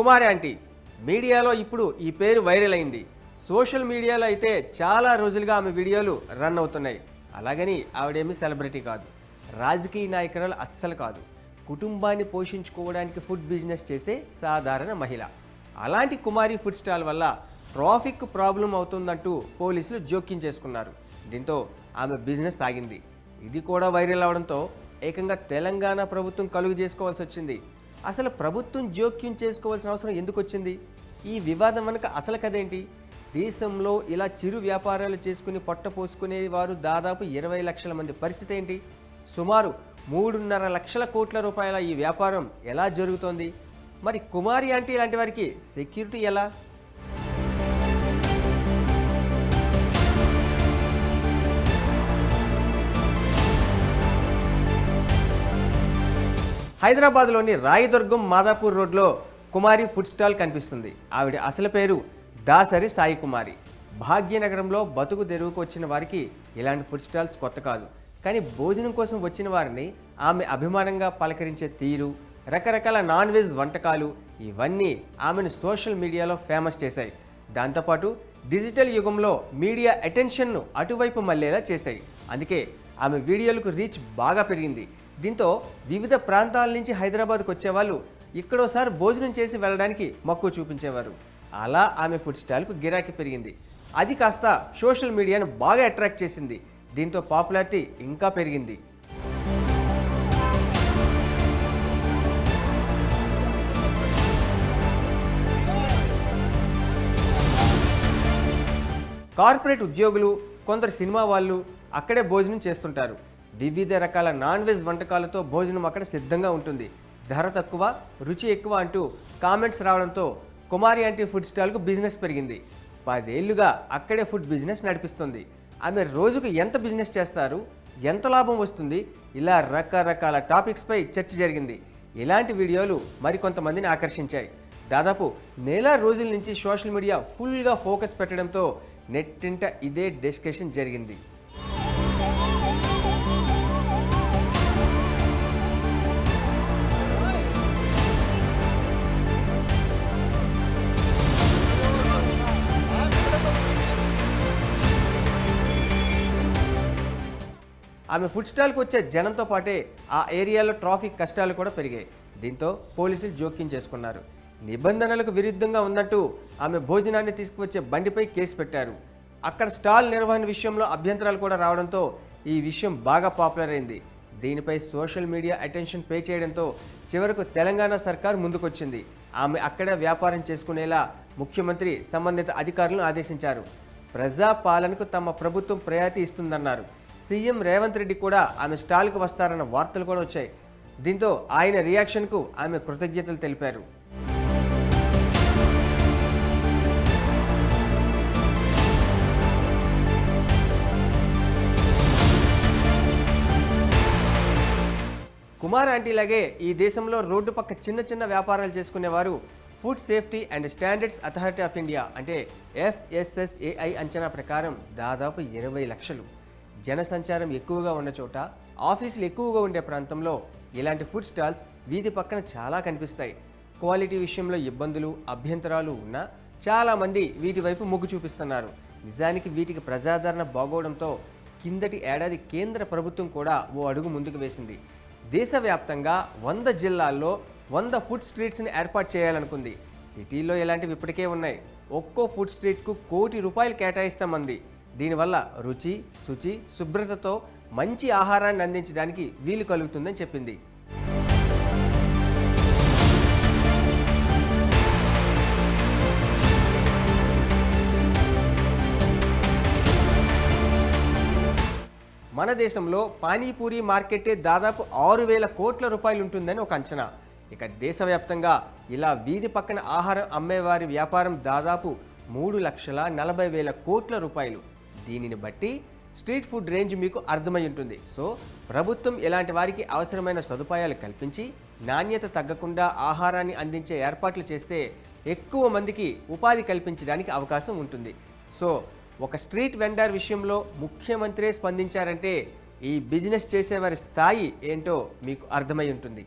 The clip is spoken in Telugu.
కుమార్ యాంటీ మీడియాలో ఇప్పుడు ఈ పేరు వైరల్ అయింది. సోషల్ మీడియాలో అయితే చాలా రోజులుగా ఆమె వీడియోలు రన్ అవుతున్నాయి. అలాగని ఆవిడేమీ సెలబ్రిటీ కాదు. రాజకీయ నాయకురాలు అస్సలు కాదు. కుటుంబాన్ని పోషించుకోవడానికి ఫుడ్ బిజినెస్ చేసే సాధారణ మహిళ. అలాంటి కుమారి ఫుడ్ స్టాల్ వల్ల ట్రాఫిక్ ప్రాబ్లం అవుతుందంటూ పోలీసులు జోక్యం చేసుకున్నారు. దీంతో ఆమె బిజినెస్ సాగింది. ఇది కూడా వైరల్ అవడంతో ఏకంగా తెలంగాణ ప్రభుత్వం కలుగు చేసుకోవాల్సి వచ్చింది. అసలు ప్రభుత్వం జోక్యం చేసుకోవాల్సిన అవసరం ఎందుకు వచ్చింది ఈ వివాదం వెనుక అసలు కదేంటి దేశంలో ఇలా చిరు వ్యాపారాలు చేసుకుని పొట్ట పోసుకునే వారు దాదాపు ఇరవై లక్షల మంది. పరిస్థితి ఏంటి? సుమారు మూడున్నర లక్షల కోట్ల రూపాయల ఈ వ్యాపారం ఎలా జరుగుతోంది? మరి కుమారి అంటే లాంటి వారికి సెక్యూరిటీ ఎలా? హైదరాబాద్లోని రాయదుర్గం మాదాపూర్ రోడ్లో కుమారి ఫుడ్ స్టాల్ కనిపిస్తుంది. ఆవిడ అసలు పేరు దాసరి సాయి కుమారి. భాగ్యనగరంలో బతుకు తెరువుకు వచ్చిన వారికి ఇలాంటి ఫుడ్ స్టాల్స్ కొత్త కాదు. కానీ భోజనం కోసం వచ్చిన వారిని ఆమె అభిమానంగా పలకరించే తీరు రకరకాల నాన్ వెజ్ వంటకాలు ఇవన్నీ ఆమెను సోషల్ మీడియాలో ఫేమస్ చేశాయి. దాంతోపాటు డిజిటల్ యుగంలో మీడియా అటెన్షన్ను అటువైపు మళ్ళేలా చేశాయి. అందుకే ఆమె వీడియోలకు రీచ్ బాగా పెరిగింది. దీంతో వివిధ ప్రాంతాల నుంచి హైదరాబాద్కు వచ్చేవాళ్ళు ఇక్కడోసారి భోజనం చేసి వెళ్ళడానికి మక్కువ చూపించేవారు. అలా ఆమె ఫుడ్ స్టైల్కు గిరాకీ పెరిగింది. అది కాస్త సోషల్ మీడియాను బాగా అట్రాక్ట్ చేసింది. దీంతో పాపులారిటీ ఇంకా పెరిగింది. కార్పొరేట్ ఉద్యోగులు కొందరు సినిమా వాళ్ళు అక్కడే భోజనం చేస్తుంటారు. వివిధ రకాల నాన్ వెజ్ వంటకాలతో భోజనం అక్కడ సిద్ధంగా ఉంటుంది. ధర తక్కువ రుచి ఎక్కువ అంటూ కామెంట్స్ రావడంతో కుమారి ఆంటీ ఫుడ్ స్టాల్కు బిజినెస్ పెరిగింది. పదేళ్ళుగా అక్కడే ఫుడ్ బిజినెస్ నడిపిస్తుంది. ఆమె రోజుకు ఎంత బిజినెస్ చేస్తారు? ఎంత లాభం వస్తుంది? ఇలా రకరకాల టాపిక్స్పై చర్చ జరిగింది. ఇలాంటి వీడియోలు మరికొంతమందిని ఆకర్షించాయి. దాదాపు నెల రోజుల నుంచి సోషల్ మీడియా ఫుల్గా ఫోకస్ పెట్టడంతో నెట్టింట ఇదే డిస్కషన్ జరిగింది. ఆమె ఫుడ్ స్టాల్కి వచ్చే జనంతో పాటే ఆ ఏరియాలో ట్రాఫిక్ కష్టాలు కూడా పెరిగాయి. దీంతో పోలీసులు జోక్యం చేసుకున్నారు. నిబంధనలకు విరుద్ధంగా ఉన్నట్టు ఆమె భోజనాన్ని తీసుకువచ్చే బండిపై కేసు పెట్టారు. అక్కడ స్టాల్ నిర్వహణ విషయంలో అభ్యంతరాలు కూడా రావడంతో ఈ విషయం బాగా పాపులర్ అయింది. దీనిపై సోషల్ మీడియా అటెన్షన్ పే చేయడంతో చివరకు తెలంగాణ సర్కార్ ముందుకొచ్చింది. ఆమె అక్కడే వ్యాపారం చేసుకునేలా ముఖ్యమంత్రి సంబంధిత అధికారులను ఆదేశించారు. ప్రజా పాలనకు తమ ప్రభుత్వం ప్రయారిటీ ఇస్తుందన్నారు. సీఎం రేవంత్ రెడ్డి కూడా ఆమె స్టాల్కు వస్తారన్న వార్తలు కూడా వచ్చాయి. దీంతో ఆయన రియాక్షన్కు ఆమె కృతజ్ఞతలు తెలిపారు. కుమార్ ఆంటీలాగే ఈ దేశంలో రోడ్డు పక్క చిన్న చిన్న వ్యాపారాలు చేసుకునేవారు food safety and standards authority of India అంటే ఎఫ్ఎస్ఎస్ఏఐ అంచనా ప్రకారం దాదాపు ఇరవై లక్షలు. జనసంచారం ఎక్కువగా ఉన్న చోట ఆఫీసులు ఎక్కువగా ఉండే ప్రాంతంలో ఇలాంటి ఫుడ్ స్టాల్స్ వీధి పక్కన చాలా కనిపిస్తాయి. క్వాలిటీ విషయంలో ఇబ్బందులు అభ్యంతరాలు ఉన్నా చాలామంది వీటి వైపు మొగ్గు చూపిస్తున్నారు. నిజానికి వీటికి ప్రజాదరణ బాగోవడంతో కిందటి ఏడాది కేంద్ర ప్రభుత్వం కూడా ఓ అడుగు ముందుకు వేసింది. దేశవ్యాప్తంగా వంద జిల్లాల్లో వంద ఫుడ్ స్ట్రీట్స్ని ఏర్పాటు చేయాలనుకుంది. సిటీల్లో ఇలాంటివి ఇప్పటికే ఉన్నాయి. ఒక్కో ఫుడ్ స్ట్రీట్కు కోటి రూపాయలు కేటాయిస్తామంది. దీనివల్ల రుచి శుచి శుభ్రతతో మంచి ఆహారాన్ని అందించడానికి వీలు కలుగుతుందని చెప్పింది. మన దేశంలో పానీపూరి మార్కెటే దాదాపు ఆరు వేల కోట్ల రూపాయలు ఉంటుందని ఒక అంచనా. ఇక దేశవ్యాప్తంగా ఇలా వీధి పక్కన ఆహారం అమ్మేవారి వ్యాపారం దాదాపు మూడు లక్షల నలభై వేల కోట్ల రూపాయలు. దీనిని బట్టి స్ట్రీట్ ఫుడ్ రేంజ్ మీకు అర్థమై ఉంటుంది. సో ప్రభుత్వం ఇలాంటి వారికి అవసరమైన సదుపాయాలు కల్పించి నాణ్యత తగ్గకుండా ఆహారాన్ని అందించే ఏర్పాట్లు చేస్తే ఎక్కువ మందికి ఉపాధి కల్పించడానికి అవకాశం ఉంటుంది. సో ఒక స్ట్రీట్ వెండర్ విషయంలో ముఖ్యమంత్రే స్పందించారంటే ఈ బిజినెస్ చేసేవారి స్థాయి ఏంటో మీకు అర్థమై ఉంటుంది.